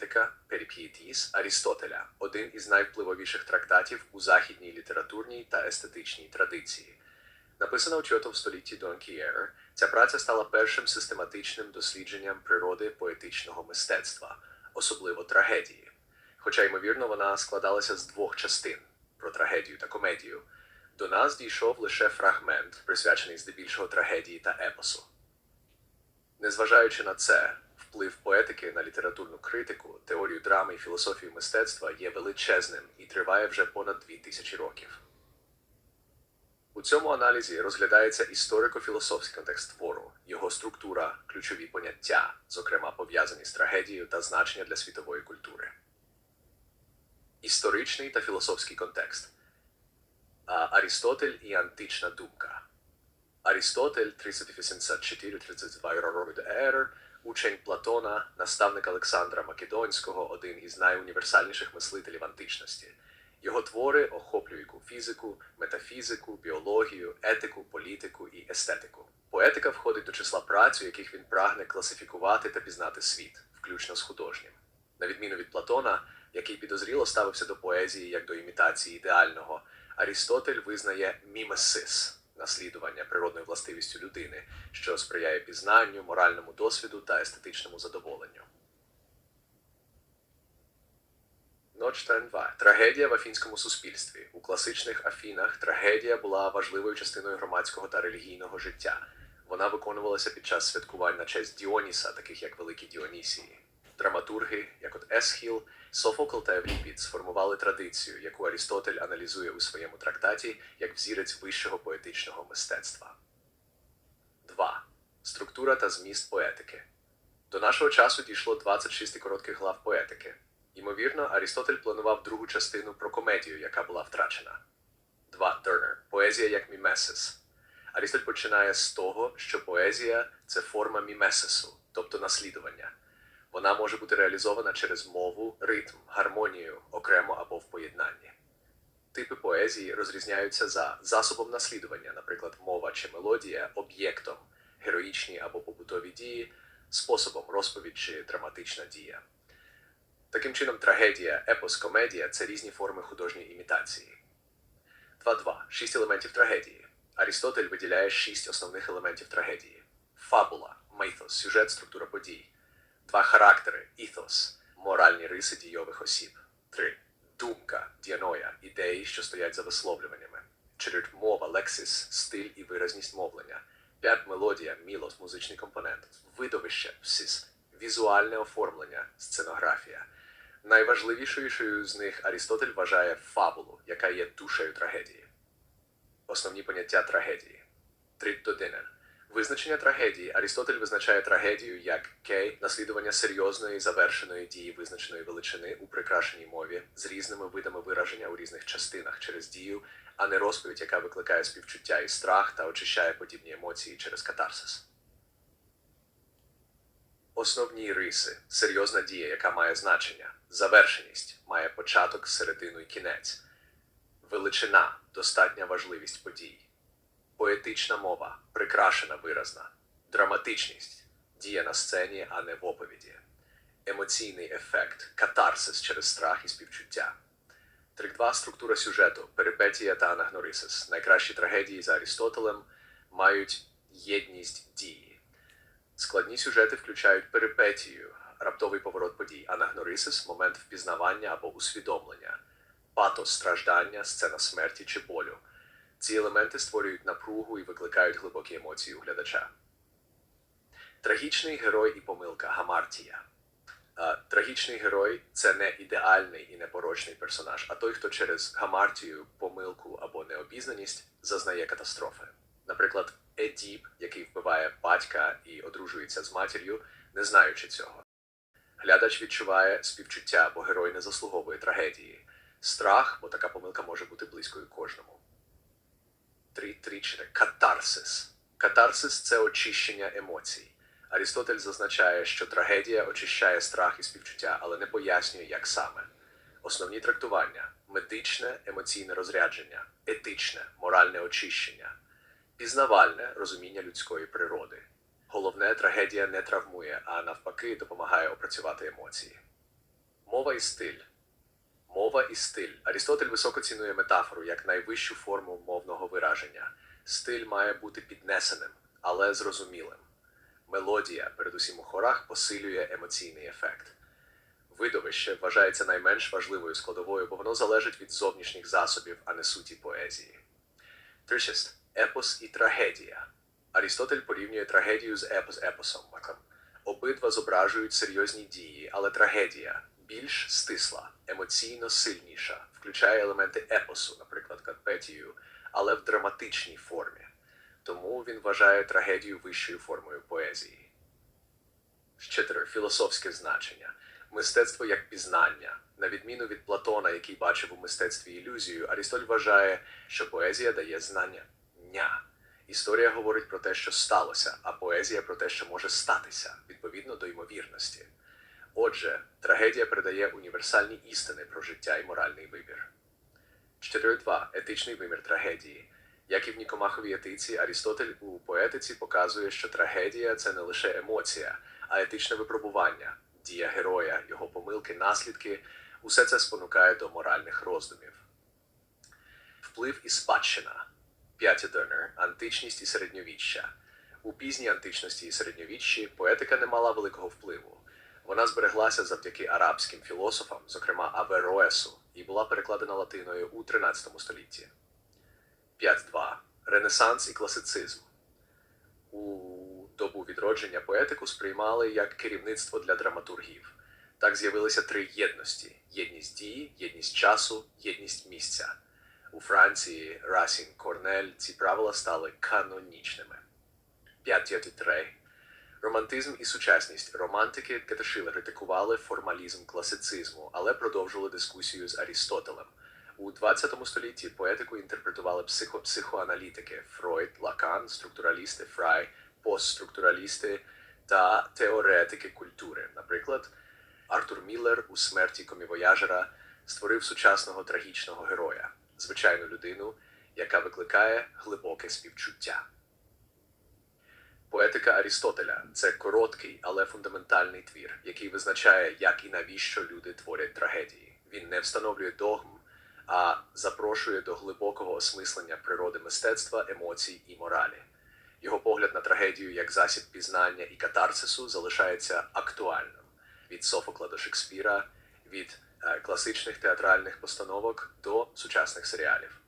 поетика Періп'єтіс Арістотеля, один із найвпливовіших трактатів у західній літературній та естетичній традиції. Написана у IV столітті до Анкієр, ця праця стала першим систематичним дослідженням природи поетичного мистецтва, особливо трагедії. Хоча, ймовірно, вона складалася з двох частин про трагедію та комедію. До нас дійшов лише фрагмент, присвячений здебільшого трагедії та епосу. Незважаючи на це, вплив поетики на літературну критику, теорію драми і філософію мистецтва є величезним і триває вже понад дві тисячі років. У цьому аналізі розглядається історико-філософський контекст твору, його структура, ключові поняття, зокрема пов'язані з трагедією та значення для світової культури. Історичний та філософський контекст. А, Арістотель і антична думка. Арістотель 384-32 роки до ери, учень Платона, наставник Олександра Македонського, один із найуніверсальніших мислителів античності. Його твори охоплюють фізику, метафізику, біологію, етику, політику і естетику. Поетика входить до числа праць, у яких він прагне класифікувати та пізнати світ, включно з художнім. На відміну від Платона, який підозріло ставився до поезії як до імітації ідеального, Арістотель визнає мімесис наслідування природною властивістю людини, що сприяє пізнанню, моральному досвіду та естетичному задоволенню. Ночтен 2. Трагедія в афінському суспільстві. У класичних Афінах трагедія була важливою частиною громадського та релігійного життя. Вона виконувалася під час святкувань на честь Діоніса, таких як Великі Діонісії. Драматурги, як от Есхіл, Софокл та Евріпід, сформували традицію, яку Арістотель аналізує у своєму трактаті як взірець вищого поетичного мистецтва. 2. Структура та зміст поетики. До нашого часу дійшло 26 коротких глав поетики. Ймовірно, Арістотель планував другу частину про комедію, яка була втрачена. 2. Тернер. Поезія як мімесис. Арістотель починає з того, що поезія це форма мімесису, тобто наслідування. Вона може бути реалізована через мову, ритм, гармонію, окремо або в поєднанні. Типи поезії розрізняються за засобом наслідування, наприклад, мова чи мелодія, об'єктом, героїчні або побутові дії, способом розповідь чи драматична дія. Таким чином, трагедія, епос, комедія це різні форми художньої імітації. 2.2. Шість елементів трагедії. Арістотель виділяє шість основних елементів трагедії: фабула, мейθос, сюжет, структура подій. Два характери ethos, моральні риси дійових осіб. 3. Думка, діаноя, ідеї, що стоять за висловлюваннями. 4. Мова, лексис, стиль і виразність мовлення. 5. Мелодія, мілос, музичний компонент. Видовище, псис, візуальне оформлення, сценографія. Найважливішою з них Арістотель вважає фабулу, яка є душею трагедії. Основні поняття трагедії. Триптодинен. Визначення трагедії. Арістотель визначає трагедію як кей наслідування серйозної завершеної дії визначеної величини у прикрашеній мові з різними видами вираження у різних частинах через дію, а не розповідь, яка викликає співчуття і страх та очищає подібні емоції через катарсис. Основні риси. Серйозна дія, яка має значення, завершеність. Має початок, середину і кінець, величина. Достатня важливість подій, поетична мова прикрашена виразна, драматичність дія на сцені, а не в оповіді, емоційний ефект, катарсис через страх і співчуття. 3.2. Структура сюжету, перипетія та анагнорисис. Найкращі трагедії за Арістотелем мають єдність дії. Складні сюжети включають перипетію, раптовий поворот подій, анагнорисис, момент впізнавання або усвідомлення, патос страждання, сцена смерті чи болю. Ці елементи створюють напругу і викликають глибокі емоції у глядача. Трагічний герой і помилка Гамартія. Трагічний герой це не ідеальний і непорочний персонаж, а той, хто через гамартію, помилку або необізнаність зазнає катастрофи. Наприклад, Едіп, який вбиває батька і одружується з матір'ю, не знаючи цього. Глядач відчуває співчуття, бо герой не заслуговує трагедії, страх, бо така помилка може бути близькою кожному. 3.3.4. Катарсис. Катарсис це очищення емоцій. Арістотель зазначає, що трагедія очищає страх і співчуття, але не пояснює, як саме. Основні трактування медичне емоційне розрядження, етичне, моральне очищення, пізнавальне розуміння людської природи. Головне, трагедія не травмує, а навпаки, допомагає опрацювати емоції. Мова і стиль. Мова і стиль. Арістотель високо цінує метафору як найвищу форму мовного вираження. Стиль має бути піднесеним, але зрозумілим. Мелодія, передусім у хорах, посилює емоційний ефект. Видовище вважається найменш важливою складовою, бо воно залежить від зовнішніх засобів, а не суті поезії. 36. Епос і трагедія. Арістотель порівнює трагедію з епос-епосом. Обидва зображують серйозні дії, але трагедія більш стисла, емоційно сильніша, включає елементи епосу, наприклад, Катпетію, але в драматичній формі. Тому він вважає трагедію вищою формою поезії. 4. Філософське значення. Мистецтво як пізнання. На відміну від Платона, який бачив у мистецтві ілюзію, Арістотель вважає, що поезія дає знання. Ня. Історія говорить про те, що сталося, а поезія про те, що може статися, відповідно до ймовірності. Отже, трагедія передає універсальні істини про життя і моральний вибір. 4.2. Етичний вимір трагедії. Як і в Нікомаховій етиці, Арістотель у поетиці показує, що трагедія це не лише емоція, а етичне випробування, дія героя, його помилки, наслідки усе це спонукає до моральних роздумів. Вплив і спадщина. 5. Донер. Античність і середньовіччя. У пізній античності і середньовіччі поетика не мала великого впливу. Вона збереглася завдяки арабським філософам, зокрема Авероесу, і була перекладена латиною у 13 столітті. 5.2. Ренесанс і класицизм. У добу відродження поетику сприймали як керівництво для драматургів. Так з'явилися три єдності: єдність дії, єдність часу, єдність місця. У Франції, Расін, Корнель ці правила стали канонічними. 5.3. Романтизм і сучасність. Романтики Кетешила критикували формалізм класицизму, але продовжували дискусію з Арістотелем. У 20 столітті поетику інтерпретували психопсихоаналітики Фройд, Лакан, структуралісти Фрай, постструктуралісти та теоретики культури. Наприклад, Артур Міллер у смерті комівояжера створив сучасного трагічного героя, звичайну людину, яка викликає глибоке співчуття. Поетика Арістотеля це короткий, але фундаментальний твір, який визначає, як і навіщо люди творять трагедії. Він не встановлює догм, а запрошує до глибокого осмислення природи мистецтва, емоцій і моралі. Його погляд на трагедію як засіб пізнання і катарсису залишається актуальним від Софокла до Шекспіра, від е, класичних театральних постановок до сучасних серіалів.